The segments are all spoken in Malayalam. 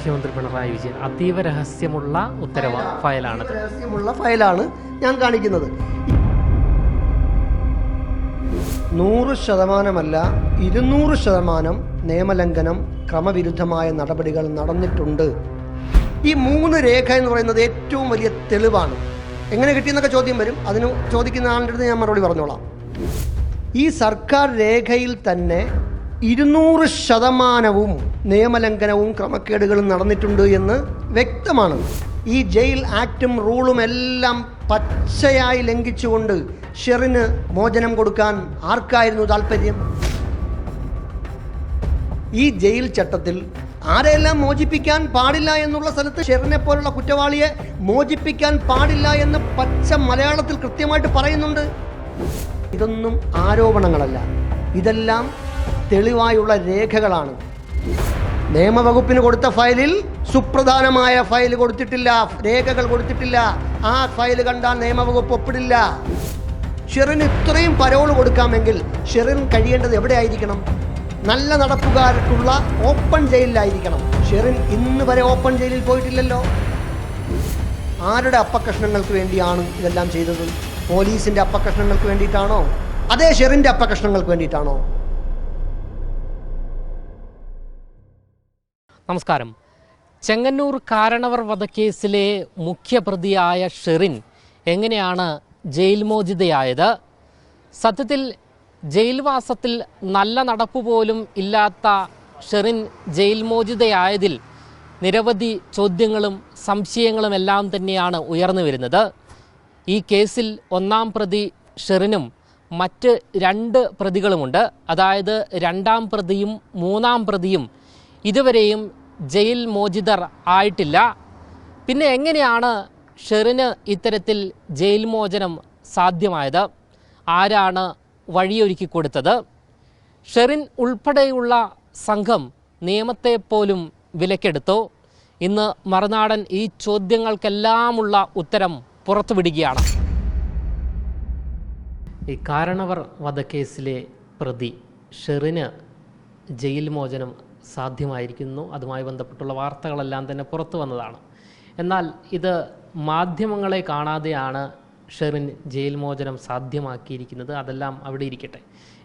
മുഖ്യമന്ത്രി പിണറായി വിജയൻ അതീവ രഹസ്യമുള്ള ഉത്തരവ് ഫയലാണ്. രഹസ്യമുള്ള ഫയലാണ് ഞാൻ കാണിക്കുന്നത്. നൂറ് ശതമാനമല്ല ഇരുന്നൂറ് ശതമാനം നിയമലംഘനം ക്രമവിരുദ്ധമായ നടപടികൾ നടന്നിട്ടുണ്ട്. ഈ മൂന്ന് രേഖ എന്ന് പറയുന്നത് ഏറ്റവും വലിയ തെളിവാണ്. എങ്ങനെ കിട്ടിയെന്നൊക്കെ ചോദ്യം വരും. അതിന് ചോദിക്കുന്ന ആളുടെ അടുത്ത് ഞാൻ മറുപടി പറഞ്ഞോളാം. ഈ സർക്കാർ രേഖയിൽ തന്നെ ഇരുന്നൂറ് ശതമാനവും നിയമലംഘനവും ക്രമക്കേടുകളും നടന്നിട്ടുണ്ട് എന്ന് വ്യക്തമാണ്. ഈ ജയിൽ ആക്റ്റും റൂളും എല്ലാം പച്ചയായി ലംഘിച്ചുകൊണ്ട് ഷെറിന് മോചനം കൊടുക്കാൻ ആർക്കായിരുന്നു താല്പര്യം ഈ ജയിൽ ചട്ടത്തിൽ ആരെയെല്ലാം മോചിപ്പിക്കാൻ പാടില്ല എന്നുള്ള സ്ഥലത്ത് ഷെറിനെ പോലുള്ള കുറ്റവാളിയെ മോചിപ്പിക്കാൻ പാടില്ല എന്ന് പച്ച മലയാളത്തിൽ കൃത്യമായിട്ട് പറയുന്നുണ്ട്. ഇതൊന്നും ആരോപണങ്ങളല്ല. ഇതെല്ലാം തെളിവായുള്ള രേഖകളാണ്. നിയമവകുപ്പിന് കൊടുത്ത ഫയലിൽ സുപ്രധാനമായ ഫയൽ കൊടുത്തിട്ടില്ല. രേഖകൾ കൊടുത്തിട്ടില്ല. ആ ഫയൽ കണ്ടാൽ നിയമവകുപ്പ് ഒപ്പിടില്ല. ഷെറിന് ഇത്രയും പരോൾ കൊടുക്കാമെങ്കിൽ ഷെറിൻ കഴിയേണ്ടത് എവിടെ ആയിരിക്കണം നല്ല നടപ്പുകാർക്കുള്ള ഓപ്പൺ ജയിലിലായിരിക്കണം. ഷെറിൻ ഇന്ന് വരെ ഓപ്പൺ ജയിലിൽ പോയിട്ടില്ലല്ലോ. ആരുടെ അപ്പക്കഷ്ണങ്ങൾക്ക് വേണ്ടിയാണ് ഇതെല്ലാം ചെയ്തത്? പോലീസിന്റെ അപ്പക്കഷ്ണങ്ങൾക്ക് വേണ്ടിയിട്ടാണോ? അതേ ഷെറിന്റെ അപ്പക്കഷ്ണങ്ങൾക്ക് വേണ്ടിയിട്ടാണോ? നമസ്കാരം. ചെങ്ങന്നൂർ കാരണവർ വധക്കേസിലെ മുഖ്യപ്രതിയായ ഷെറിൻ എങ്ങനെയാണ് ജയിൽമോചിതയായത്? സത്യത്തിൽ ജയിൽവാസത്തിൽ നല്ല നടപ്പ് പോലും ഇല്ലാത്ത ഷെറിൻ ജയിൽമോചിതയായതിൽ നിരവധി ചോദ്യങ്ങളും സംശയങ്ങളും എല്ലാം തന്നെയാണ് ഉയർന്നു വരുന്നത്. ഈ കേസിൽ ഒന്നാം പ്രതി ഷെറിനും മറ്റ് രണ്ട് പ്രതികളുമുണ്ട്. അതായത് രണ്ടാം പ്രതിയും മൂന്നാം പ്രതിയും ഇതുവരെയും ജയിൽ മോചിതർ ആയിട്ടില്ല. പിന്നെ എങ്ങനെയാണ് ഷെറിന് ഇത്തരത്തിൽ ജയിൽ മോചനം സാധ്യമായത്? ആരാണ് വഴിയൊരുക്കി കൊടുത്തത്? ഷെറിൻ ഉൾപ്പെടെയുള്ള സംഘം നിയമത്തെ പോലും വിലക്കെടുത്തു. ഇന്ന് മറുനാടൻ ഈ ചോദ്യങ്ങൾക്കെല്ലാമുള്ള ഉത്തരം പുറത്തുവിടുകയാണ്. ഈ കാരണവർ വധക്കേസിലെ പ്രതി ഷെറിന് ജയിൽ മോചനം സാധ്യമായിരിക്കുന്നു. അതുമായി ബന്ധപ്പെട്ടുള്ള വാർത്തകളെല്ലാം തന്നെ പുറത്തു വന്നതാണ്. എന്നാൽ ഇത് മാധ്യമങ്ങളെ കാണാതെയാണ് ഷെറിൻ ജയിൽ മോചനം സാധ്യമാക്കിയിരിക്കുന്നത്. അതെല്ലാം അവിടെ ഇരിക്കട്ടെ.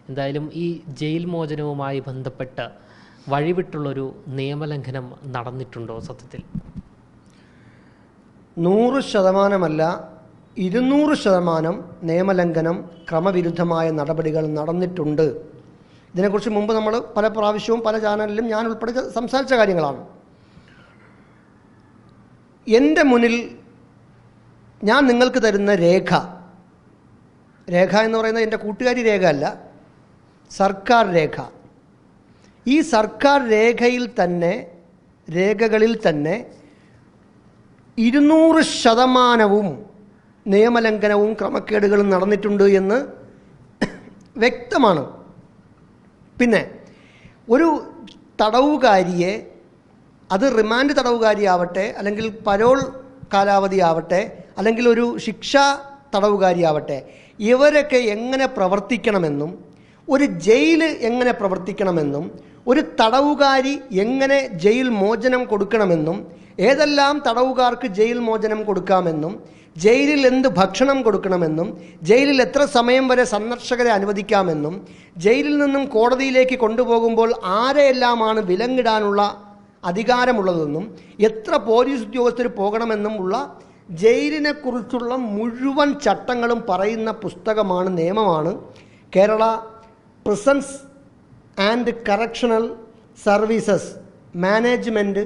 എന്തായാലും ഈ ജയിൽ മോചനവുമായി ബന്ധപ്പെട്ട് വഴിവിട്ടുള്ളൊരു നിയമലംഘനം നടന്നിട്ടുണ്ടോ സത്യത്തിൽ? നൂറ് ശതമാനമല്ല ഇരുന്നൂറ് ശതമാനം നിയമലംഘനം ക്രമവിരുദ്ധമായ നടപടികൾ നടന്നിട്ടുണ്ട്. ഇതിനെക്കുറിച്ച് മുമ്പ് നമ്മൾ പല പ്രാവശ്യവും പല ചാനലിലും ഞാൻ ഉൾപ്പെടെ സംസാരിച്ച കാര്യങ്ങളാണ്. എന്റെ മുന്നിൽ ഞാൻ നിങ്ങൾക്ക് തരുന്ന രേഖ രേഖ എന്ന് പറയുന്നത് എന്റെ കൂട്ടുകാരി രേഖ അല്ല സർക്കാർ രേഖ. ഈ സർക്കാർ രേഖയിൽ തന്നെ രേഖകളിൽ തന്നെ ഇരുന്നൂറ് ശതമാനവും നിയമലംഘനവും ക്രമക്കേടുകളും നടന്നിട്ടുണ്ട് എന്ന് വ്യക്തമാണ്. പിന്നെ ഒരു തടവുകാരിയെ അത് റിമാൻഡ് തടവുകാരിയാവട്ടെ അല്ലെങ്കിൽ പരോൾ കാലാവധി ആവട്ടെ അല്ലെങ്കിൽ ഒരു ശിക്ഷ തടവുകാരിയാവട്ടെ ഇവരൊക്കെ എങ്ങനെ പ്രവർത്തിക്കണമെന്നും ഒരു ജയിൽ എങ്ങനെ പ്രവർത്തിക്കണമെന്നും ഒരു തടവുകാരി എങ്ങനെ ജയിൽ മോചനം കൊടുക്കണമെന്നും ഏതെല്ലാം തടവുകാർക്ക് ജയിൽ മോചനം കൊടുക്കാമെന്നും ജയിലിൽ എന്ത് ഭക്ഷണം കൊടുക്കണമെന്നും ജയിലിൽ എത്ര സമയം വരെ സന്ദർശകരെ അനുവദിക്കാമെന്നും ജയിലിൽ നിന്നും കോടതിയിലേക്ക് കൊണ്ടുപോകുമ്പോൾ ആരെയെല്ലാമാണ് വിലങ്ങിടാനുള്ള അധികാരമുള്ളതെന്നും എത്ര പോലീസ് ഉദ്യോഗസ്ഥർ പോകണമെന്നും ഉള്ള ജയിലിനെ കുറിച്ചുള്ള മുഴുവൻ ചട്ടങ്ങളും പറയുന്ന പുസ്തകമാണ് നിയമമാണ്. Kerala Prisons and Correctional Services Management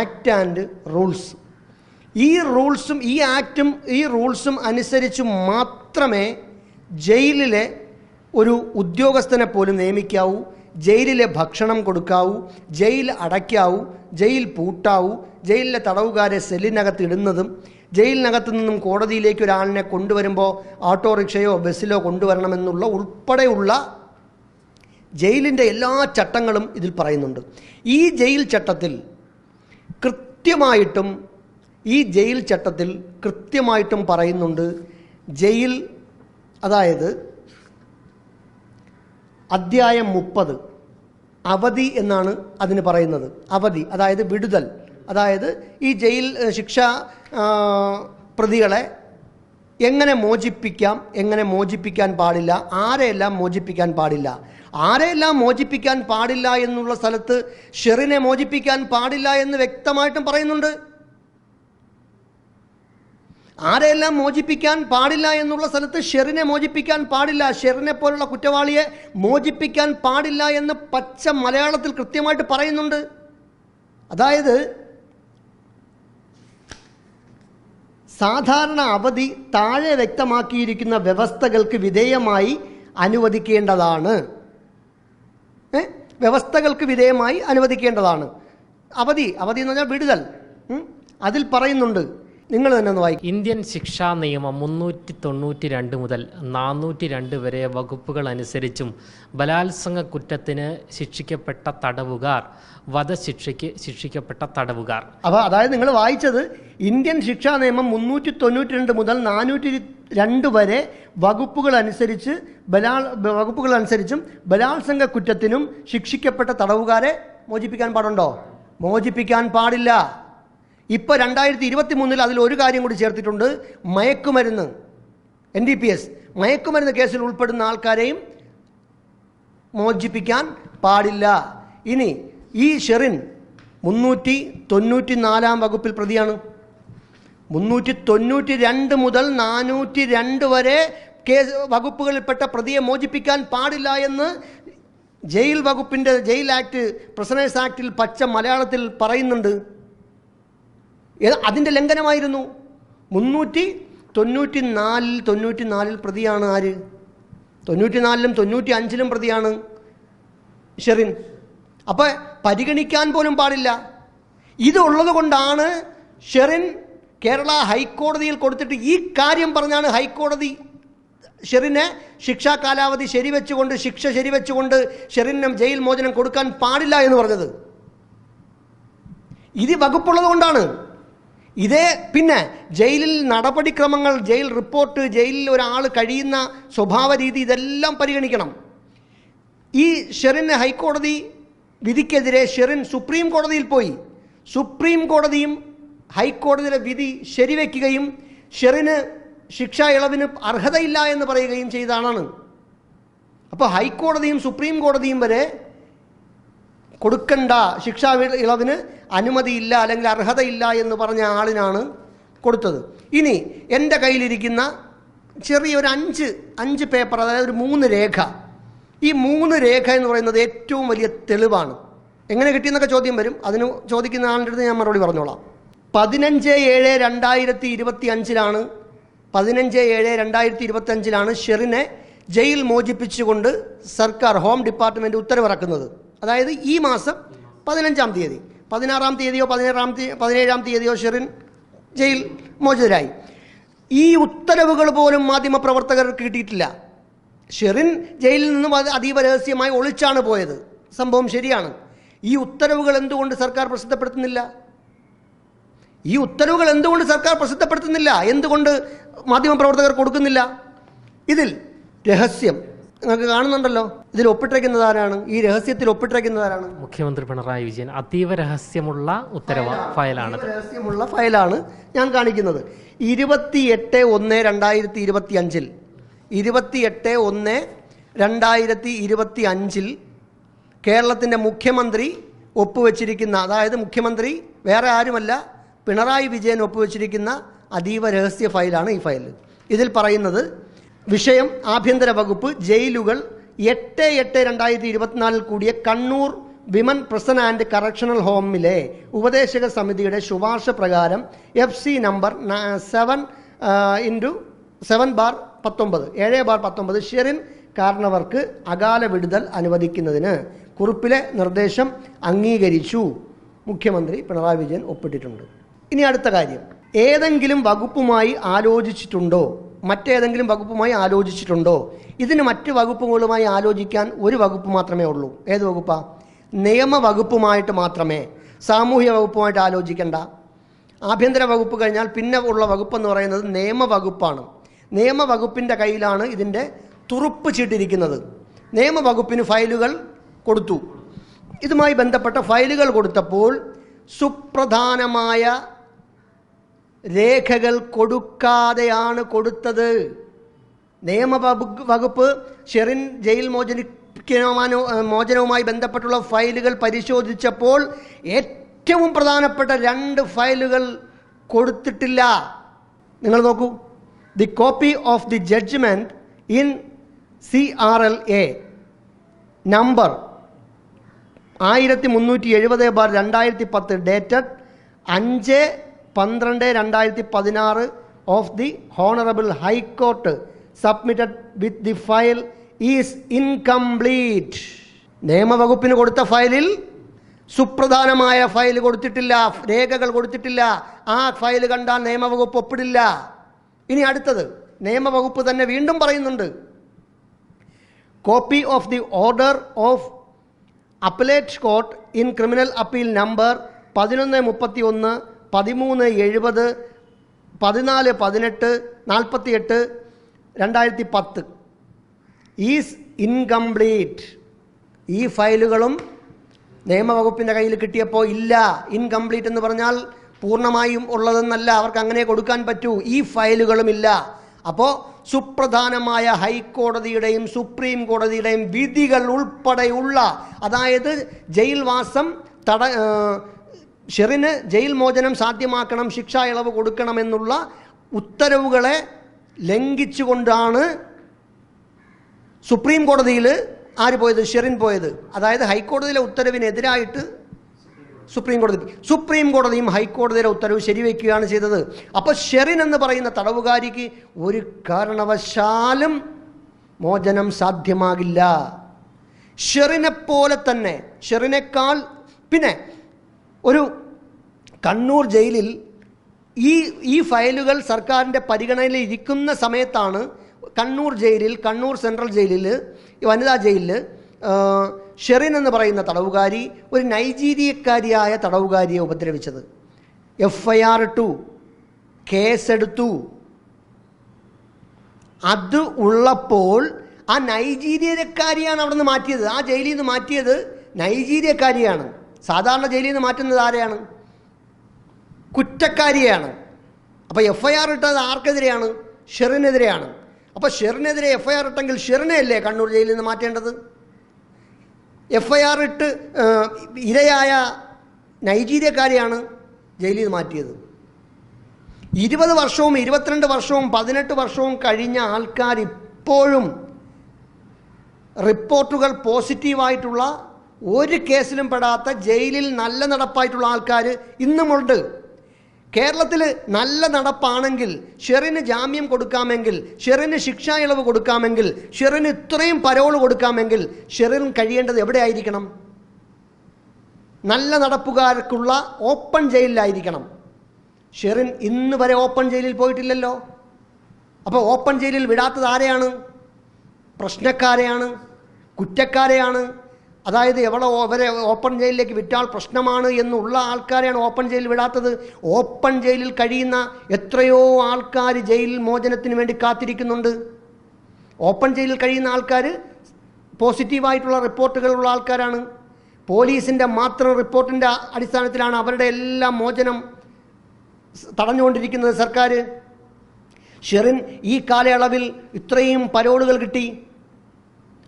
Act and Rules. ഈ റൂൾസും ഈ ആക്റ്റും ഈ റൂൾസും അനുസരിച്ച് മാത്രമേ ജയിലിലെ ഒരു ഉദ്യോഗസ്ഥനെ പോലും നിയമിക്കാവൂ. ജയിലിലെ ഭക്ഷണം കൊടുക്കാവൂ. ജയിൽ അടയ്ക്കാവൂ. ജയിൽ പൂട്ടാവൂ. ജയിലിലെ തടവുകാരെ സെല്ലിനകത്ത് ഇടുന്നതും ജയിലിനകത്ത് നിന്നും കോടതിയിലേക്ക് ഒരാളിനെ കൊണ്ടുവരുമ്പോൾ ഓട്ടോറിക്ഷയോ ബസ്സിലോ കൊണ്ടുവരണമെന്നുള്ള ഉൾപ്പെടെയുള്ള ജയിലിന്റെ എല്ലാ ചട്ടങ്ങളും ഇതിൽ പറയുന്നുണ്ട്. ഈ ജയിൽ ചട്ടത്തിൽ കൃത്യമായിട്ടും ഈ ജയിൽ ചട്ടത്തിൽ കൃത്യമായിട്ടും പറയുന്നുണ്ട് ജയിൽ അതായത് അദ്ധ്യായം മുപ്പത് അവധി എന്നാണ് അതിന് പറയുന്നത്. അവധി അതായത് വിടുതൽ. അതായത് ഈ ജയിൽ ശിക്ഷ പ്രതികളെ എങ്ങനെ മോചിപ്പിക്കാം എങ്ങനെ മോചിപ്പിക്കാൻ പാടില്ല ആരെയെല്ലാം മോചിപ്പിക്കാൻ പാടില്ല. ആരെയെല്ലാം മോചിപ്പിക്കാൻ പാടില്ല എന്നുള്ള സ്ഥലത്ത് ഷെറിനെ മോചിപ്പിക്കാൻ പാടില്ല എന്ന് വ്യക്തമായിട്ടും പറയുന്നുണ്ട്. ആരെയെല്ലാം മോചിപ്പിക്കാൻ പാടില്ല എന്നുള്ള സ്ഥലത്ത് ഷെറിനെ മോചിപ്പിക്കാൻ പാടില്ല. ഷെറിനെ പോലുള്ള കുറ്റവാളിയെ മോചിപ്പിക്കാൻ പാടില്ല എന്ന് പച്ച മലയാളത്തിൽ കൃത്യമായിട്ട് പറയുന്നുണ്ട്. അതായത് സാധാരണ അവധി താഴെ വ്യക്തമാക്കിയിരിക്കുന്ന വ്യവസ്ഥകൾക്ക് വിധേയമായി അനുവദിക്കേണ്ടതാണ്? വ്യവസ്ഥകൾക്ക് വിധേയമായി അനുവദിക്കേണ്ടതാണ്. അവധി അവധി എന്ന് പറഞ്ഞാൽ വിടുതൽ. അതിൽ പറയുന്നുണ്ട് നിങ്ങൾ തന്നെ ഒന്ന് വായിക്കും. ഇന്ത്യൻ ശിക്ഷാ നിയമം മുന്നൂറ്റി തൊണ്ണൂറ്റി രണ്ട് മുതൽ നാനൂറ്റി രണ്ട് വരെ വകുപ്പുകൾ അനുസരിച്ചും ബലാത്സംഗ കുറ്റത്തിന് ശിക്ഷിക്കപ്പെട്ട തടവുകാർ വധശിക്ഷയ്ക്ക് ശിക്ഷിക്കപ്പെട്ട തടവുകാർ. അപ്പോൾ അതായത് നിങ്ങൾ വായിച്ചത് ഇന്ത്യൻ ശിക്ഷാ നിയമം മുന്നൂറ്റി തൊണ്ണൂറ്റി രണ്ട് മുതൽ നാനൂറ്റി രണ്ട് വരെ വകുപ്പുകൾ അനുസരിച്ച് ബലാ വകുപ്പുകൾ അനുസരിച്ചും ബലാത്സംഗ കുറ്റത്തിനും ശിക്ഷിക്കപ്പെട്ട തടവുകാരെ മോചിപ്പിക്കാൻ പാടുണ്ടോ? മോചിപ്പിക്കാൻ പാടില്ല. ഇപ്പോൾ രണ്ടായിരത്തി ഇരുപത്തി മൂന്നിൽ അതിൽ ഒരു കാര്യം കൂടി ചേർത്തിട്ടുണ്ട് മയക്കുമരുന്ന്. എൻ ഡി പി എസ് മയക്കുമരുന്ന് കേസിൽ ഉൾപ്പെടുന്ന ആൾക്കാരെയും മോചിപ്പിക്കാൻ പാടില്ല. ഇനി ഈ ഷെറിൻ മുന്നൂറ്റി തൊണ്ണൂറ്റി നാലാം വകുപ്പിൽ പ്രതിയാണ്. മുന്നൂറ്റി തൊണ്ണൂറ്റി രണ്ട് മുതൽ നാനൂറ്റി രണ്ട് വരെ കേസ് വകുപ്പുകളിൽപ്പെട്ട പ്രതിയെ മോചിപ്പിക്കാൻ പാടില്ല എന്ന് ജയിൽ വകുപ്പിന്റെ ജയിൽ ആക്ട് പ്രസനേഴ്സ് ആക്ടിൽ പച്ച മലയാളത്തിൽ പറയുന്നുണ്ട്. അതിന്റെ ലംഘനമായിരുന്നു? മുന്നൂറ്റി തൊണ്ണൂറ്റി നാലിൽ തൊണ്ണൂറ്റി നാലിൽ പ്രതിയാണ് ആര്? തൊണ്ണൂറ്റി നാലിലും തൊണ്ണൂറ്റി അഞ്ചിലും പ്രതിയാണ് ഷെറിൻ. അപ്പോൾ പരിഗണിക്കാൻ പോലും പാടില്ല. ഇതുള്ളത് കൊണ്ടാണ് ഷെറിൻ കേരള ഹൈക്കോടതിയിൽ കൊടുത്തിട്ട് ഈ കാര്യം പറഞ്ഞാണ് ഹൈക്കോടതി ഷെറിനെ ശിക്ഷാ കാലാവധി ശരിവെച്ചുകൊണ്ട് ശിക്ഷ ശരിവെച്ചുകൊണ്ട് ഷെറിനും ജയിൽ മോചനം കൊടുക്കാൻ പാടില്ല എന്ന് പറഞ്ഞത്. ഇത് വകുപ്പുള്ളത് കൊണ്ടാണ്. ഇതേ പിന്നെ ജയിലിൽ നടപടിക്രമങ്ങൾ ജയിൽ റിപ്പോർട്ട് ജയിലിൽ ഒരാൾ കഴിയുന്ന സ്വഭാവ രീതി ഇതെല്ലാം പരിഗണിക്കണം. ഈ ഷെറിന് ഹൈക്കോടതി വിധിക്കെതിരെ ഷെറിൻ സുപ്രീം കോടതിയിൽ പോയി. സുപ്രീം കോടതിയും ഹൈക്കോടതിയുടെ വിധി ശരിവെക്കുകയും ഷെറിന് ശിക്ഷാ ഇളവിന് അർഹതയില്ല എന്ന് പറയുകയും ചെയ്തതാണ്. അപ്പോൾ ഹൈക്കോടതിയും സുപ്രീം കോടതിയും വരെ കൊടുക്കണ്ട ശിക്ഷാ ഇളവിന് അനുമതിയില്ല അല്ലെങ്കിൽ അർഹതയില്ല എന്ന് പറഞ്ഞ ആളിനാണ് കൊടുത്തത്. ഇനി എന്റെ കയ്യിലിരിക്കുന്ന ചെറിയൊരു അഞ്ച് അഞ്ച് പേപ്പർ അതായത് ഒരു മൂന്ന് രേഖ. ഈ മൂന്ന് രേഖ എന്ന് പറയുന്നത് ഏറ്റവും വലിയ തെളിവാണ്. എങ്ങനെ കിട്ടിയെന്നൊക്കെ ചോദ്യം വരും. അതിന് ചോദിക്കുന്ന ആളുടെ അടുത്ത് ഞാൻ മറുപടി പറഞ്ഞോളാം. പതിനഞ്ച് ഏഴ് രണ്ടായിരത്തി ഇരുപത്തി അഞ്ചിലാണ് പതിനഞ്ച് ഏഴ് രണ്ടായിരത്തി ഇരുപത്തി അഞ്ചിലാണ് ഷെറിനെ ജയിൽ മോചിപ്പിച്ചുകൊണ്ട് സർക്കാർ ഹോം ഡിപ്പാർട്ട്മെന്റ് ഉത്തരവിറക്കുന്നത്. അതായത് ഈ മാസം പതിനഞ്ചാം തീയതി. പതിനാറാം തീയതിയോ പതിനേഴാം തീയതി പതിനേഴാം തീയതിയോ ഷെറിൻ ജയിൽ മോചിതരായി. ഈ ഉത്തരവുകൾ പോലും മാധ്യമപ്രവർത്തകർക്ക് കിട്ടിയിട്ടില്ല. ഷെറിൻ ജയിലിൽ നിന്നും അത് അതീവ രഹസ്യമായി ഒളിച്ചാണ് പോയത്. സംഭവം ശരിയാണ്. ഈ ഉത്തരവുകൾ എന്തുകൊണ്ട് സർക്കാർ പ്രസിദ്ധപ്പെടുത്തുന്നില്ല? ഈ ഉത്തരവുകൾ എന്തുകൊണ്ട് സർക്കാർ പ്രസിദ്ധപ്പെടുത്തുന്നില്ല? എന്തുകൊണ്ട് മാധ്യമപ്രവർത്തകർ കൊടുക്കുന്നില്ല? ഇതിൽ രഹസ്യം നിങ്ങൾക്ക് കാണുന്നുണ്ടല്ലോ. ഇതിൽ ഒപ്പിട്ടേക്കുന്നത് ആരാണ്? ഈ രഹസ്യത്തിൽ ഒപ്പിട്ടേക്കുന്നത് ആരാണ്? മുഖ്യമന്ത്രി പിണറായി വിജയൻ അതീവ രഹസ്യമുള്ള ഉത്തരവ് ഫയലാണ്. രഹസ്യമുള്ള ഫയലാണ് ഞാൻ കാണിക്കുന്നത്. ഇരുപത്തി എട്ട് ഒന്ന് രണ്ടായിരത്തി ഇരുപത്തി അഞ്ചിൽ ഇരുപത്തി എട്ട് ഒന്ന് രണ്ടായിരത്തി ഇരുപത്തി അഞ്ചിൽ കേരളത്തിന്റെ മുഖ്യമന്ത്രി ഒപ്പുവെച്ചിരിക്കുന്ന അതായത് മുഖ്യമന്ത്രി വേറെ ആരുമല്ല പിണറായി വിജയൻ ഒപ്പുവെച്ചിരിക്കുന്ന അതീവ രഹസ്യ ഫയലാണ് ഈ ഫയൽ. ഇതിൽ പറയുന്നത് വിഷയം ആഭ്യന്തര വകുപ്പ് ജയിലുകൾ എട്ട് എട്ട് രണ്ടായിരത്തി ഇരുപത്തിനാലിൽ കൂടിയ Kannur women prison and correctional ഹോമിലെ ഉപദേശക സമിതിയുടെ ശുപാർശ പ്രകാരം F C number seven into seven bar പത്തൊമ്പത് ഏഴ് ബാർ പത്തൊമ്പത് ഷെറിൻ കാരണവർക്ക് അകാല വിടുതൽ അനുവദിക്കുന്നതിന് കുറിപ്പിലെ നിർദ്ദേശം അംഗീകരിച്ചു. മുഖ്യമന്ത്രി പിണറായി വിജയൻ ഒപ്പിട്ടിട്ടുണ്ട്. ഇനി അടുത്ത കാര്യം. ഏതെങ്കിലും വകുപ്പുമായി ആലോചിച്ചിട്ടുണ്ടോ? മറ്റേതെങ്കിലും വകുപ്പുമായി ആലോചിച്ചിട്ടുണ്ടോ? ഇതിന് മറ്റ് വകുപ്പുകളുമായി ആലോചിക്കാൻ ഒരു വകുപ്പ് മാത്രമേ ഉള്ളൂ. ഏത് വകുപ്പാ? നിയമവകുപ്പുമായിട്ട് മാത്രമേ സാമൂഹ്യ വകുപ്പുമായിട്ട് ആലോചിക്കേണ്ട. ആഭ്യന്തര വകുപ്പ് കഴിഞ്ഞാൽ പിന്നെ ഉള്ള വകുപ്പ് എന്ന് പറയുന്നത് നിയമ നിയമവകുപ്പിന്റെ കയ്യിലാണ് ഇതിന്റെ തുറുപ്പ് ചീട്ടിരിക്കുന്നത്. നിയമവകുപ്പിന് ഫയലുകൾ കൊടുത്തു. ഇതുമായി ബന്ധപ്പെട്ട ഫയലുകൾ കൊടുത്തപ്പോൾ സുപ്രധാനമായ രേഖകൾ കൊടുക്കാതെയാണ് കൊടുത്തത്. നിയമ വകുപ്പ് ഷെറിൻ ജയിൽ മോചനിക്കമാനോ മോചനവുമായി ബന്ധപ്പെട്ടുള്ള ഫയലുകൾ പരിശോധിച്ചപ്പോൾ ഏറ്റവും പ്രധാനപ്പെട്ട രണ്ട് ഫയലുകൾ കൊടുത്തിട്ടില്ല. നിങ്ങൾ നോക്കൂ. The copy of the judgment in C R L A. Number ആയിരത്തി മുന്നൂറ്റി എഴുപത് ബാർ രണ്ടായിരത്തി പത്ത് ഡേറ്റഡ് അഞ്ച് പന്ത്രണ്ട് രണ്ടായിരത്തി പതിനാറ് of the honourable high court submitted with the file is incomplete നിയമവകുപ്പിന് കൊടുത്ത ഫയലിൽ സുപ്രധാനമായ ഫയൽ കൊടുത്തിട്ടില്ല രേഖകൾ കൊടുത്തിട്ടില്ല. ആ ഫയൽ കണ്ടാൽ നിയമവകുപ്പ് ഒപ്പിടില്ല. ഇനി അടുത്തത് നിയമവകുപ്പ് തന്നെ വീണ്ടും പറയുന്നുണ്ട്. Copy of the order of appellate court in criminal appeal number പതിനൊന്ന് മുപ്പത്തി ഒന്ന് പതിമൂന്ന് എഴുപത് പതിനാല് പതിനെട്ട് നാൽപ്പത്തി എട്ട് രണ്ടായിരത്തി പത്ത് ഈസ് ഇൻകംപ്ലീറ്റ് ഈ ഫയലുകളും നിയമവകുപ്പിന്റെ കയ്യിൽ കിട്ടിയപ്പോൾ ഇല്ല. ഇൻകംപ്ലീറ്റ് എന്ന് പറഞ്ഞാൽ പൂർണമായും ഉള്ളതെന്നല്ല. അവർക്ക് അങ്ങനെ കൊടുക്കാൻ പറ്റൂ. ഈ ഫയലുകളും ഇല്ല. അപ്പോൾ സുപ്രധാനമായ ഹൈക്കോടതിയുടെയും സുപ്രീം കോടതിയുടെയും വിധികൾ ഉൾപ്പെടെയുള്ള അതായത് ജയിൽവാസം തട ഷെറിന് ജയിൽ മോചനം സാധ്യമാക്കണം ശിക്ഷാ ഇളവ് കൊടുക്കണമെന്നുള്ള ഉത്തരവുകളെ ലംഘിച്ചുകൊണ്ടാണ് സുപ്രീം കോടതിയിൽ ആര് പോയത്? ഷെറിൻ പോയത്. അതായത് ഹൈക്കോടതിയിലെ ഉത്തരവിനെതിരായിട്ട് സുപ്രീം കോടതി സുപ്രീം കോടതിയും ഹൈക്കോടതിയിലെ ഉത്തരവ് ശരിവെക്കുകയാണ് ചെയ്തത്. അപ്പോൾ ഷെറിൻ എന്ന് പറയുന്ന തടവുകാരിക്ക് ഒരു കാരണവശാലും മോചനം സാധ്യമാകില്ല. ഷെറിനെ പോലെ തന്നെ ഷെറിനേക്കാൾ പിന്നെ ഒരു കണ്ണൂർ ജയിലിൽ ഈ ഈ ഫയലുകൾ സർക്കാരിന്റെ പരിഗണനയിൽ ഇരിക്കുന്ന സമയത്താണ് കണ്ണൂർ ജയിലിൽ കണ്ണൂർ സെൻട്രൽ ജയിലിൽ വനിതാ ജയിലിൽ ഷെറിൻ എന്ന് പറയുന്ന തടവുകാരി ഒരു നൈജീരിയക്കാരിയായ തടവുകാരിയെ ഉപദ്രവിച്ചത്. എഫ് ഐ ആർ ഇട്ടു കേസെടുത്തു. അത് ഉള്ളപ്പോൾ ആ നൈജീരിയക്കാരിയാണ് അവിടെ നിന്ന് മാറ്റിയത്. ആ ജയിലിൽ നിന്ന് മാറ്റിയത് നൈജീരിയക്കാരിയാണ്. സാധാരണ ജയിലിൽ നിന്ന് മാറ്റുന്നത് ആരെയാണ്? കുറ്റക്കാരിയാണ് അപ്പോൾ എഫ് ഐ ആർ ഇട്ടത് ആർക്കെതിരെയാണ്? ഷെറിനെതിരെയാണ്. അപ്പോൾ ഷെറിനെതിരെ എഫ് ഐ ആർ ഇട്ടെങ്കിൽ ഷെറിനെ അല്ലേ കണ്ണൂർ ജയിലിൽ നിന്ന് മാറ്റേണ്ടത്? എഫ് ഐ ആർ ഇട്ട് ഇരയായ നൈജീരിയക്കാരെയാണ് ജയിലിൽ നിന്ന് മാറ്റിയത്. ഇരുപത് വർഷവും ഇരുപത്തിരണ്ട് വർഷവും പതിനെട്ട് വർഷവും കഴിഞ്ഞ ആൾക്കാർ ഇപ്പോഴും റിപ്പോർട്ടുകൾ പോസിറ്റീവായിട്ടുള്ള ഒരു കേസിലും പെടാത്ത ജയിലിൽ നല്ല നടപ്പായിട്ടുള്ള ആൾക്കാർ ഇന്നുമുണ്ട് കേരളത്തിൽ നല്ല നടപ്പാണെങ്കിൽ ഷെറിന് ജാമ്യം കൊടുക്കാമെങ്കിൽ ഷെറിന് ശിക്ഷാ ഇളവ് കൊടുക്കാമെങ്കിൽ ഷെറിന് ഇത്രയും പരോൾ കൊടുക്കാമെങ്കിൽ ഷെറിൻ കഴിയേണ്ടത് എവിടെ ആയിരിക്കണം നല്ല നടപ്പുകാർക്കുള്ള ഓപ്പൺ ജയിലിലായിരിക്കണം. ഷെറിൻ ഇന്ന് വരെ ഓപ്പൺ ജയിലിൽ പോയിട്ടില്ലല്ലോ. അപ്പോൾ ഓപ്പൺ ജയിലിൽ വിടാത്തത് ആരെയാണ്? പ്രശ്നക്കാരെയാണ്? കുറ്റക്കാരെയാണ്? അതായത് എവിടെ അവരെ ഓപ്പൺ ജയിലിലേക്ക് വിറ്റാൽ പ്രശ്നമാണ് എന്നുള്ള ആൾക്കാരെയാണ് ഓപ്പൺ ജയിലിൽ വിടാത്തത്. ഓപ്പൺ ജയിലിൽ കഴിയുന്ന എത്രയോ ആൾക്കാർ ജയിൽ മോചനത്തിന് വേണ്ടി കാത്തിരിക്കുന്നുണ്ട്. ഓപ്പൺ ജയിലിൽ കഴിയുന്ന ആൾക്കാർ പോസിറ്റീവായിട്ടുള്ള റിപ്പോർട്ടുകളുള്ള ആൾക്കാരാണ്. പോലീസിന്റെ മാത്രം റിപ്പോർട്ടിന്റെ അടിസ്ഥാനത്തിലാണ് അവരുടെ എല്ലാ മോചനം തടഞ്ഞുകൊണ്ടിരിക്കുന്നത് സർക്കാർ ഷെറിൻ ഈ കാലയളവിൽ ഇത്രയും പരോളുകൾ കിട്ടി.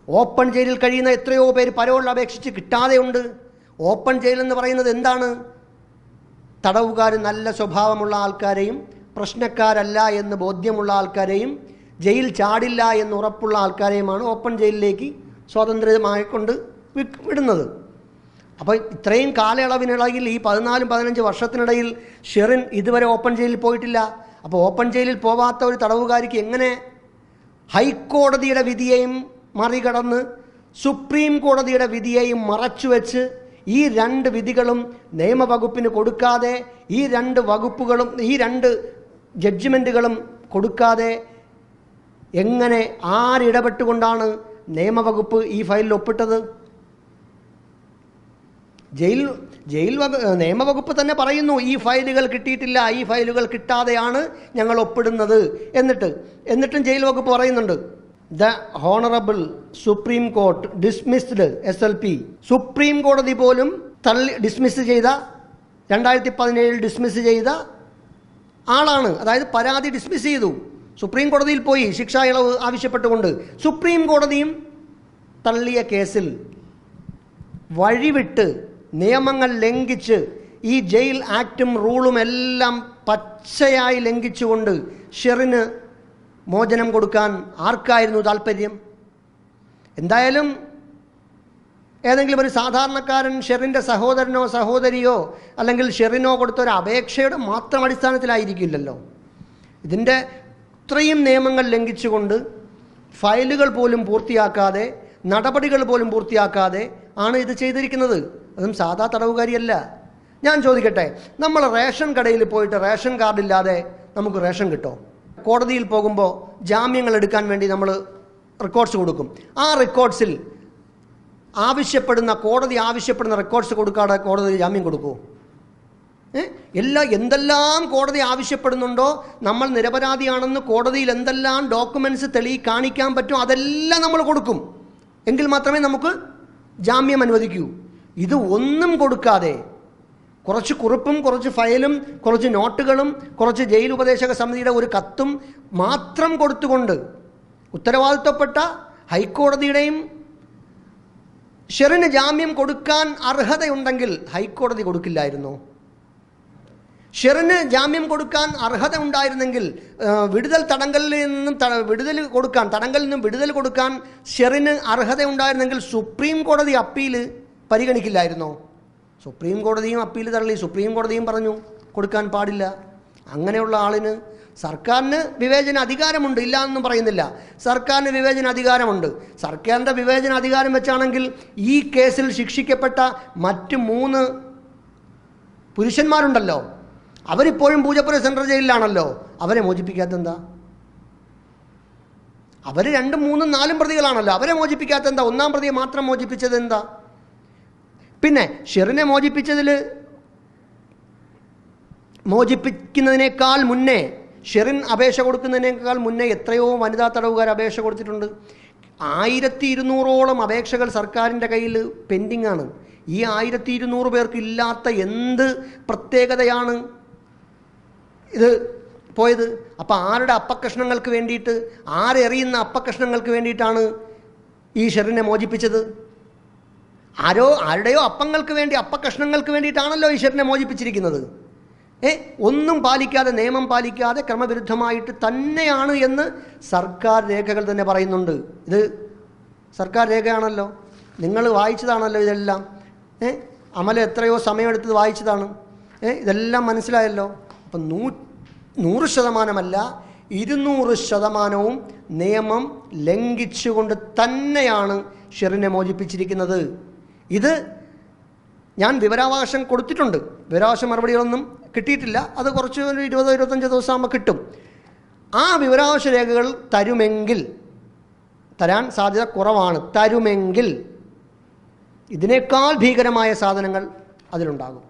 ഓപ്പൺ ജയിലിൽ കഴിയുന്ന എത്രയോ പേര് പരോളിൽ അപേക്ഷിച്ച് കിട്ടാതെയുണ്ട്. ഓപ്പൺ ജയിൽ എന്ന് പറയുന്നത് എന്താണ്? തടവുകാർ നല്ല സ്വഭാവമുള്ള ആൾക്കാരെയും പ്രശ്നക്കാരല്ല എന്ന് ബോധ്യമുള്ള ആൾക്കാരെയും ജയിൽ ചാടില്ല എന്ന് ഉറപ്പുള്ള ആൾക്കാരെയുമാണ് ഓപ്പൺ ജയിലിലേക്ക് സ്വാതന്ത്ര്യമായിക്കൊണ്ട് വിടുന്നത്. അപ്പോൾ ഇത്രയും കാലയളവിനിടയിൽ ഈ പതിനാലും പതിനഞ്ച് വർഷത്തിനിടയിൽ ഷെറിൻ ഇതുവരെ ഓപ്പൺ ജയിലിൽ പോയിട്ടില്ല. അപ്പോൾ ഓപ്പൺ ജയിലിൽ പോവാത്ത ഒരു തടവുകാരിക്ക് എങ്ങനെ ഹൈക്കോടതിയുടെ വിധിയെയും മറികടന്ന് സുപ്രീം കോടതിയുടെ വിധിയെയും മറച്ചുവെച്ച് ഈ രണ്ട് വിധികളും നിയമവകുപ്പിന് കൊടുക്കാതെ ഈ രണ്ട് വകുപ്പുകളും ഈ രണ്ട് ജഡ്ജിമെന്റുകളും കൊടുക്കാതെ എങ്ങനെ ആരിടപെട്ടുകൊണ്ടാണ് നിയമവകുപ്പ് ഈ ഫയലിൽ ഒപ്പിട്ടത്? ജയിൽ ജയിൽ വക നിയമവകുപ്പ് തന്നെ പറയുന്നു ഈ ഫയലുകൾ കിട്ടിയിട്ടില്ല ഈ ഫയലുകൾ കിട്ടാതെയാണ് ഞങ്ങൾ ഒപ്പിടുന്നത്. എന്നിട്ട് എന്നിട്ടും ജയിൽ വകുപ്പ് പറയുന്നുണ്ട് the honourable Supreme Court dismissed S L P supreme കോടതി പോലും തള്ളി ഡിസ്മിസ് ചെയ്ത രണ്ടായിരത്തി പതിനേഴിൽ ഡിസ്മിസ് ചെയ്ത ആളാണ്. അതായത് പരാതി ഡിസ്മിസ് ചെയ്തു. സുപ്രീം കോടതിയിൽ പോയി ശിക്ഷാ ഇളവ് ആവശ്യപ്പെട്ടുകൊണ്ട് സുപ്രീം കോടതിയും തള്ളിയ കേസിൽ വഴിവിട്ട് നിയമങ്ങൾ ലംഘിച്ച് ഈ ജയിൽ ആക്റ്റും റൂളും എല്ലാം പച്ചയായി ലംഘിച്ചുകൊണ്ട് ഷെറിന് മോചനം കൊടുക്കാൻ ആർക്കായിരുന്നു താല്പര്യം എന്തായാലും ഏതെങ്കിലും ഒരു സാധാരണക്കാരൻ ഷെറിന്റെ സഹോദരനോ സഹോദരിയോ അല്ലെങ്കിൽ ഷെറിനോ കൊടുത്ത ഒരു അപേക്ഷയുടെ മാത്രം അടിസ്ഥാനത്തിലായിരിക്കില്ലല്ലോ. ഇതിന്റെ ഇത്രയും നിയമങ്ങൾ ലംഘിച്ചുകൊണ്ട് ഫയലുകൾ പോലും പൂർത്തിയാക്കാതെ നടപടികൾ പോലും പൂർത്തിയാക്കാതെ ആണ് ഇത് ചെയ്തിരിക്കുന്നത്. അതും സാധാ തടവുകാരിയല്ല. ഞാൻ ചോദിക്കട്ടെ നമ്മൾ റേഷൻ കടയിൽ പോയിട്ട് റേഷൻ കാർഡില്ലാതെ നമുക്ക് റേഷൻ കിട്ടോ? കോടതിയിൽ പോകുമ്പോൾ ജാമ്യങ്ങൾ എടുക്കാൻ വേണ്ടി നമ്മൾ റെക്കോർഡ്സ് കൊടുക്കും. ആ റെക്കോർഡ്സിൽ ആവശ്യപ്പെടുന്ന കോടതി ആവശ്യപ്പെടുന്ന റെക്കോർഡ്സ് കൊടുക്കാതെ കോടതി ജാമ്യം കൊടുക്കൂ എല്ലാ എന്തെല്ലാം കോടതി ആവശ്യപ്പെടുന്നുണ്ടോ നമ്മൾ നിരപരാധിയാണെന്ന് കോടതിയിൽ എന്തെല്ലാം ഡോക്യുമെന്റ്സ് തെളി കാണിക്കാൻ പറ്റുമോ അതെല്ലാം നമ്മൾ കൊടുക്കും. എങ്കിൽ മാത്രമേ നമുക്ക് ജാമ്യം അനുവദിക്കൂ. ഇത് ഒന്നും കൊടുക്കാതെ കുറച്ച് കുറിപ്പും കുറച്ച് ഫയലും കുറച്ച് നോട്ടുകളും കുറച്ച് ജയിൽ ഉപദേശക സമിതിയുടെ ഒരു കത്തും മാത്രം കൊടുത്തുകൊണ്ട് ഉത്തരവാദിത്വപ്പെട്ട ഹൈക്കോടതിയുടെയും ഷെറിന് ജാമ്യം കൊടുക്കാൻ അർഹതയുണ്ടെങ്കിൽ ഹൈക്കോടതി കൊടുക്കില്ലായിരുന്നു. ഷെറിന് ജാമ്യം കൊടുക്കാൻ അർഹത ഉണ്ടായിരുന്നെങ്കിൽ വിടുതൽ തടങ്കലിൽ നിന്നും വിടുതൽ കൊടുക്കാൻ തടങ്കലിൽ നിന്നും വിടുതൽ കൊടുക്കാൻ ഷെറിന് അർഹത ഉണ്ടായിരുന്നെങ്കിൽ സുപ്രീം കോടതി അപ്പീൽ പരിഗണിക്കില്ലായിരുന്നോ? സുപ്രീം കോടതിയും അപ്പീൽ തള്ളി. സുപ്രീം കോടതിയും പറഞ്ഞു കൊടുക്കാൻ പാടില്ല. അങ്ങനെയുള്ള ആളിന് സർക്കാരിന് വിവേചന അധികാരമുണ്ട് ഇല്ല എന്നും പറയുന്നില്ല. സർക്കാരിന് വിവേചന അധികാരമുണ്ട്. സർക്കാരിന്റെ വിവേചന അധികാരം വെച്ചാണെങ്കിൽ ഈ കേസിൽ ശിക്ഷിക്കപ്പെട്ട മറ്റ് മൂന്ന് പുരുഷന്മാരുണ്ടല്ലോ. അവരിപ്പോഴും പൂജപ്പുര സെൻട്രൽ ജയിലിലാണല്ലോ. അവരെ മോചിപ്പിക്കാത്ത എന്താ അവർ രണ്ടും മൂന്നും നാലും പ്രതികളാണല്ലോ. അവരെ മോചിപ്പിക്കാത്ത എന്താ ഒന്നാം പ്രതിയെ മാത്രം മോചിപ്പിച്ചത് എന്താ പിന്നെ ഷെറിനെ മോചിപ്പിച്ചതിൽ മോചിപ്പിക്കുന്നതിനേക്കാൾ മുന്നേ ഷെറിൻ അപേക്ഷ കൊടുക്കുന്നതിനേക്കാൾ മുന്നേ എത്രയോ വനിതാ തടവുകാർ അപേക്ഷ കൊടുത്തിട്ടുണ്ട്. ആയിരത്തി ഇരുന്നൂറോളം അപേക്ഷകൾ സർക്കാരിന്റെ കയ്യിൽ പെൻഡിംഗ് ആണ് ഈ ആയിരത്തി ഇരുന്നൂറ് പേർക്ക് ഇല്ലാത്ത എന്ത് പ്രത്യേകതയാണ് ഇത് പോയത്? അപ്പോൾ ആരുടെ അപ്പക്കഷ്ണങ്ങൾക്ക് വേണ്ടിയിട്ട് ആരെറിയുന്ന അപ്പക്കഷ്ണങ്ങൾക്ക് വേണ്ടിയിട്ടാണ് ഈ ഷെറിനെ മോചിപ്പിച്ചത്? ആരോ ആരുടെയോ അപ്പങ്ങൾക്ക് വേണ്ടി അപ്പകഷ്ണങ്ങൾക്ക് വേണ്ടിയിട്ടാണല്ലോ ഈശ്വരനെ മോചിപ്പിച്ചിരിക്കുന്നത്. ഏ ഒന്നും പാലിക്കാതെ നിയമം പാലിക്കാതെ ക്രമവിരുദ്ധമായിട്ട് തന്നെയാണ് എന്ന് സർക്കാർ രേഖകൾ തന്നെ പറയുന്നുണ്ട്. ഇത് സർക്കാർ രേഖയാണല്ലോ. നിങ്ങൾ വായിച്ചതാണല്ലോ ഇതെല്ലാം. ഏ അമല എത്രയോ സമയമെടുത്ത് വായിച്ചതാണ്. ഏ ഇതെല്ലാം മനസ്സിലായല്ലോ. അപ്പം നൂ നൂറ് ശതമാനമല്ല ഇരുന്നൂറ് ശതമാനവും നിയമം ലംഘിച്ചുകൊണ്ട് തന്നെയാണ് ഷെറിനെ മോചിപ്പിച്ചിരിക്കുന്നത്. ഇത് ഞാൻ വിവരാവകാശം കൊടുത്തിട്ടുണ്ട്. വിവരാവകാശ മറുപടികളൊന്നും കിട്ടിയിട്ടില്ല. അത് കുറച്ച് ഒരു ഇരുപതോ ഇരുപത്തഞ്ചോ ദിവസം ആകുമ്പോൾ കിട്ടും. ആ വിവരാവകാശ രേഖകൾ തരുമെങ്കിൽ തരാൻ സാധ്യത കുറവാണ്. തരുമെങ്കിൽ ഇതിനേക്കാൾ ഭീകരമായ സാധനങ്ങൾ അതിലുണ്ടാകും.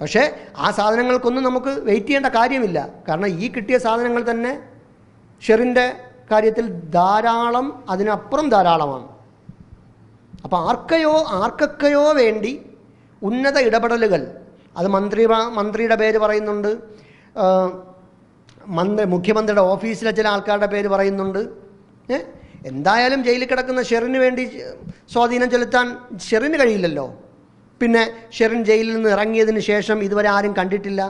പക്ഷേ ആ സാധനങ്ങൾക്കൊന്നും നമുക്ക് വെയിറ്റ് ചെയ്യേണ്ട കാര്യമില്ല. കാരണം ഈ കിട്ടിയ സാധനങ്ങൾ തന്നെ ഷെറിന്റെ കാര്യത്തിൽ ധാരാളം അതിനപ്പുറം ധാരാളമാണ്. അപ്പോൾ ആർക്കയോ ആർക്കൊക്കെയോ വേണ്ടി ഉന്നത ഇടപെടലുകൾ. അത് മന്ത്രി മന്ത്രിയുടെ പേര് പറയുന്നുണ്ട്. മന്ത്രി മുഖ്യമന്ത്രിയുടെ ഓഫീസിലെ ചില ആൾക്കാരുടെ പേര് പറയുന്നുണ്ട്. എന്തായാലും ജയിലിൽ കിടക്കുന്ന ഷെറിന് വേണ്ടി സ്വാധീനം ചെലുത്താൻ ഷെറിന് കഴിയില്ലല്ലോ. പിന്നെ ഷെറിൻ ജയിലിൽ നിന്ന് ഇറങ്ങിയതിന് ശേഷം ഇതുവരെ ആരും കണ്ടിട്ടില്ല.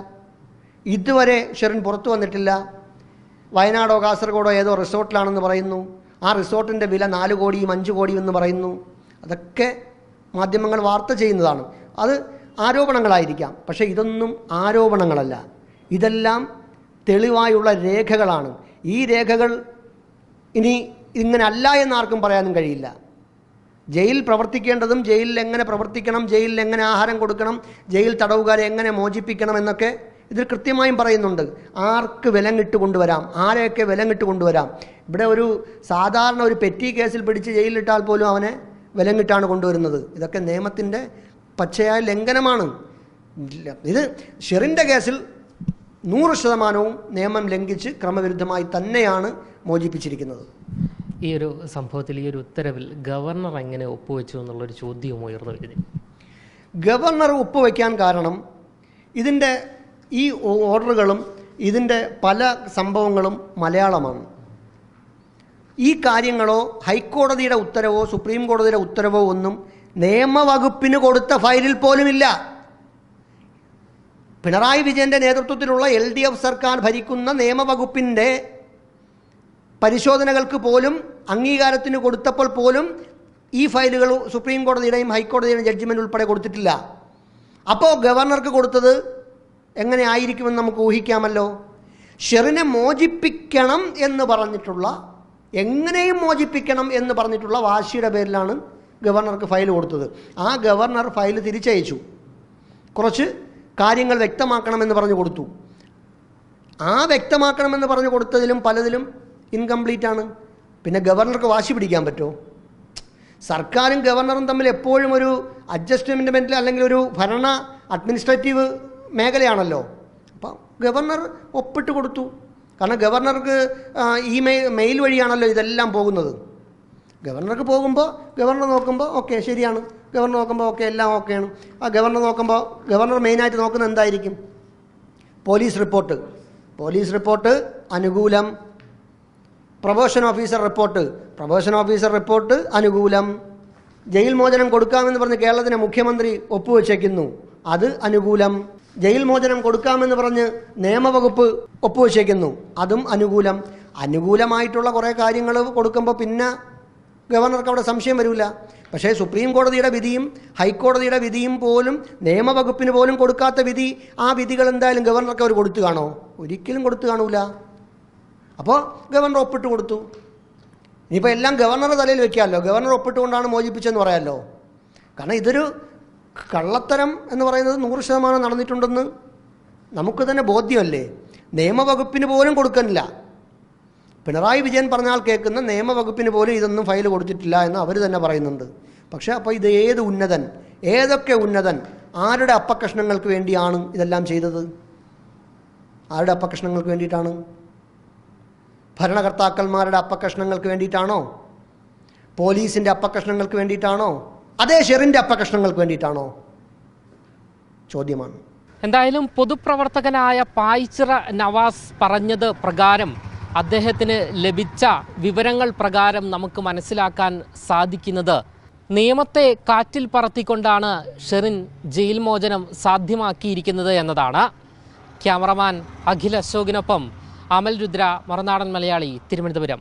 ഇതുവരെ ഷെറിൻ പുറത്തു വന്നിട്ടില്ല. വയനാടോ കാസർഗോഡോ ഏതോ റിസോർട്ടിലാണെന്ന് പറയുന്നു. ആ റിസോർട്ടിന്റെ വില നാല് കോടിയും അഞ്ച് കോടിയും എന്ന് പറയുന്നു. അതൊക്കെ മാധ്യമങ്ങൾ വാർത്ത ചെയ്യുന്നതാണ്. അത് ആരോപണങ്ങളായിരിക്കാം. പക്ഷേ ഇതൊന്നും ആരോപണങ്ങളല്ല. ഇതെല്ലാം തെളിവായുള്ള രേഖകളാണ്. ഈ രേഖകൾ ഇനി ഇങ്ങനെ അല്ല എന്നാർക്കും പറയാനും കഴിയില്ല. ജയിൽ പ്രവർത്തിക്കേണ്ടതും ജയിലിൽ എങ്ങനെ പ്രവർത്തിക്കണം ജയിലിൽ എങ്ങനെ ആഹാരം കൊടുക്കണം ജയിൽ തടവുകാരെ എങ്ങനെ മോചിപ്പിക്കണം എന്നൊക്കെ ഇതിൽ കൃത്യമായും പറയുന്നുണ്ട്. ആർക്ക് വിലങ്ങിട്ട് കൊണ്ടുവരാം? ആരെയൊക്കെ വിലങ്ങിട്ട് കൊണ്ടുവരാം? ഇവിടെ ഒരു സാധാരണ ഒരു പെറ്റി കേസിൽ പിടിച്ച് ജയിലിലിട്ടാൽ പോലും അവനെ വിലങ്ങിട്ടാണ് കൊണ്ടുവരുന്നത്. ഇതൊക്കെ നിയമത്തിന്റെ പച്ചയായ ലംഘനമാണ്. ഇത് ഷെറിന്റെ കേസിൽ നൂറ് ശതമാനവും നിയമം ലംഘിച്ച് ക്രമവിരുദ്ധമായി തന്നെയാണ് മോചിപ്പിച്ചിരിക്കുന്നത്. ഈ ഒരു സംഭവത്തിൽ ഈ ഒരു ഉത്തരവിൽ ഗവർണർ എങ്ങനെ ഒപ്പുവെച്ചു എന്നുള്ളൊരു ചോദ്യവും ഉയർന്നു വരുന്നു ഗവർണർ ഒപ്പുവെക്കാൻ കാരണം ഇതിന്റെ ഈ ഓർഡറുകളും ഇതിന്റെ പല സംഭവങ്ങളും മലയാളമാണ്. ഈ കാര്യങ്ങളോ ഹൈക്കോടതിയുടെ ഉത്തരവോ സുപ്രീം കോടതിയുടെ ഉത്തരവോ ഒന്നും നിയമവകുപ്പിന് കൊടുത്ത ഫയലിൽ പോലുമില്ല. പിണറായി വിജയന്റെ നേതൃത്വത്തിലുള്ള എൽ ഡി എഫ് സർക്കാർ ഭരിക്കുന്ന നിയമവകുപ്പിന്റെ പരിശോധനകൾക്ക് പോലും അംഗീകാരത്തിന് കൊടുത്തപ്പോൾ പോലും ഈ ഫയലുകൾ സുപ്രീം കോടതിയുടെയും ഹൈക്കോടതിയുടെയും ജഡ്ജിമെന്റ് ഉൾപ്പെടെ കൊടുത്തിട്ടില്ല. അപ്പോൾ ഗവർണർക്ക് കൊടുത്തത് എങ്ങനെ ആയിരിക്കുമെന്ന് നമുക്ക് ഊഹിക്കാമല്ലോ? ഷെറിനെ മോചിപ്പിക്കണം എന്ന് പറഞ്ഞിട്ടുള്ള എങ്ങനെയും മോചിപ്പിക്കണം എന്ന് പറഞ്ഞിട്ടുള്ള വാശിയുടെ പേരിലാണ് ഗവർണർക്ക് ഫയൽ കൊടുത്തത്. ആ ഗവർണർ ഫയൽ തിരിച്ചയച്ചു. കുറച്ച് കാര്യങ്ങൾ വ്യക്തമാക്കണമെന്ന് പറഞ്ഞു കൊടുത്തു. ആ വ്യക്തമാക്കണമെന്ന് പറഞ്ഞു കൊടുത്തതിലും പലതിലും ഇൻകംപ്ലീറ്റ് ആണ്. പിന്നെ ഗവർണർക്ക് വാശി പിടിക്കാൻ പറ്റുമോ? സർക്കാരും ഗവർണറും തമ്മിൽ എപ്പോഴും ഒരു അഡ്ജസ്റ്റ്മെന്റിൽ അല്ലെങ്കിൽ ഒരു ഭരണ അഡ്മിനിസ്ട്രേറ്റീവ് മേഖലയാണല്ലോ. അപ്പം ഗവർണർ ഒപ്പിട്ട് കൊടുത്തു. കാരണം ഗവർണർക്ക് ഇമെയിൽ മെയിൽ വഴിയാണല്ലോ ഇതെല്ലാം പോകുന്നത്. ഗവർണർക്ക് പോകുമ്പോൾ ഗവർണർ നോക്കുമ്പോൾ ഓക്കെ ശരിയാണ്. ഗവർണർ നോക്കുമ്പോൾ ഓക്കെ എല്ലാം ഓക്കെയാണ്. ആ ഗവർണർ നോക്കുമ്പോൾ ഗവർണർ മെയിനായിട്ട് നോക്കുന്നത് എന്തായിരിക്കും? Police report. Police report അനുകൂലം. Probation officer report. Probation officer report അനുകൂലം. Jail മോചനം കൊടുക്കാമെന്ന് പറഞ്ഞ് കേരളത്തിലെ മുഖ്യമന്ത്രി ഒപ്പുവെച്ചേക്കുന്നു. അത് അനുകൂലം. ജയിൽ മോചനം കൊടുക്കാമെന്ന് പറഞ്ഞ് നിയമവകുപ്പ് ഒപ്പുവെച്ചേക്കുന്നു. അതും അനുകൂലം. അനുകൂലമായിട്ടുള്ള കുറേ കാര്യങ്ങൾ കൊടുക്കുമ്പോൾ പിന്നെ ഗവർണർക്ക് അവിടെ സംശയം വരില്ല പക്ഷേ സുപ്രീം കോടതിയുടെ വിധിയും ഹൈക്കോടതിയുടെ വിധിയും പോലും നിയമവകുപ്പിന് പോലും കൊടുക്കാത്ത വിധി ആ വിധികൾ എന്തായാലും ഗവർണർക്ക് അവർ കൊടുത്തു കാണോ? ഒരിക്കലും കൊടുത്തു കാണൂല. അപ്പോൾ ഗവർണർ ഒപ്പിട്ട് കൊടുത്തു. ഇനിയിപ്പോൾ എല്ലാം ഗവർണറുടെ തലയിൽ വെക്കാമല്ലോ ഗവർണർ ഒപ്പിട്ടുകൊണ്ടാണ് മോചിപ്പിച്ചതെന്ന് പറയാമല്ലോ കാരണം ഇതൊരു കള്ളത്തരം എന്ന് പറയുന്നത് നൂറ് ശതമാനം നടന്നിട്ടുണ്ടെന്ന് നമുക്ക് തന്നെ ബോധ്യമല്ലേ? നിയമവകുപ്പിന് പോലും കൊടുക്കുന്നില്ല പിണറായി വിജയൻ പറഞ്ഞാൽ കേൾക്കുന്ന നിയമവകുപ്പിന് പോലും ഇതൊന്നും ഫയൽ കൊടുത്തിട്ടില്ല എന്ന് അവർ തന്നെ പറയുന്നുണ്ട്. പക്ഷേ അപ്പോൾ ഇത് ഏത് ഉന്നതൻ ഏതൊക്കെ ഉന്നതൻ ആരുടെ അപ്പകഷ്ണങ്ങൾക്ക് വേണ്ടിയാണ് ഇതെല്ലാം ചെയ്തത്? ആരുടെ അപ്പകഷ്ണങ്ങൾക്ക് വേണ്ടിയിട്ടാണ്? ഭരണകർത്താക്കന്മാരുടെ അപ്പകഷ്ണങ്ങൾക്ക് വേണ്ടിയിട്ടാണോ? പോലീസിന്റെ അപ്പകഷ്ണങ്ങൾക്ക് വേണ്ടിയിട്ടാണോ? അതേ ഷെറിന്റെ അപ്പകഷ്ണങ്ങൾക്ക് വേണ്ടിയിട്ടാണോ? ചോദ്യമാണ്. എന്തായാലും പൊതുപ്രവർത്തകനായ പായ്ച്ചിറ നവാസ് പറഞ്ഞത് പ്രകാരം അദ്ദേഹത്തിന് ലഭിച്ച വിവരങ്ങൾ പ്രകാരം നമുക്ക് മനസ്സിലാക്കാൻ സാധിക്കുന്നത് നിയമത്തെ കാറ്റിൽ പറത്തിക്കൊണ്ടാണ് ഷെറിൻ ജയിൽ മോചനം സാധ്യമാക്കിയിരിക്കുന്നത് എന്നതാണ്. ക്യാമറമാൻ അഖിൽ അശോകിനൊപ്പം അമൽ രുദ്ര മറുനാടൻ മലയാളി തിരുവനന്തപുരം.